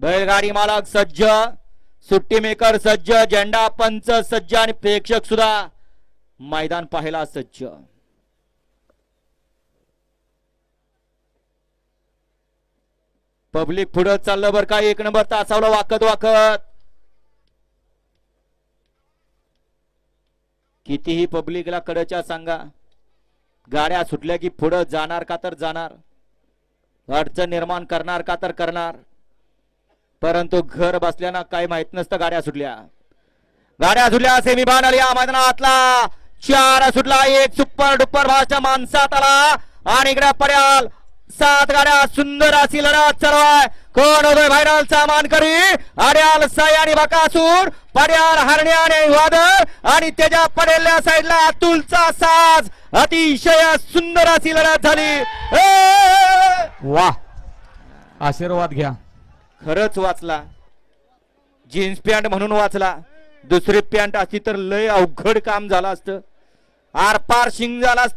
बैलगाडी मालक सज्ज सुट्टी मेकर सज्ज झेंडा पंच सज्ज आणि प्रेक्षक सुद्धा मैदान पाहायला सज्ज. पब्लिक पुढं चाललं बरं का? एक नंबर तासावलं वाकत वाकत. कितीही पब्लिकला कडच्या सांगा. गाड्या सुटल्या की पुढं जाणार का तर जाणार. अडचण निर्माण करणार का तर करणार. परंतु घर बसल्यानं काही माहीत नसतं गाड्या सुटल्या. गाड्या सुटल्या सेमीबान आली या मैदानातला चार सुटला एक सुपर डुपर भाषा माणसात आला. आणि इकडे पर्याल सात गाड्या सुंदर अशी लढत चालू आहे. कोण होतोय व्हायरलचा मानकरी? अड्याल साई आणि बकासूर. पर्याल हरण्याने वादळ. आणि त्याच्या पडेल्या साईडला अतुलचा साज. अतिशय सुंदर अशी लढत झाली. वा आशीर्वाद घ्या. खरंच वाचला. जीन्स पॅन्ट म्हणून वाचला. दुसरी पॅन्ट असती तर लय अवघड काम झालं असतं. आरपार शिंग झाला असतं.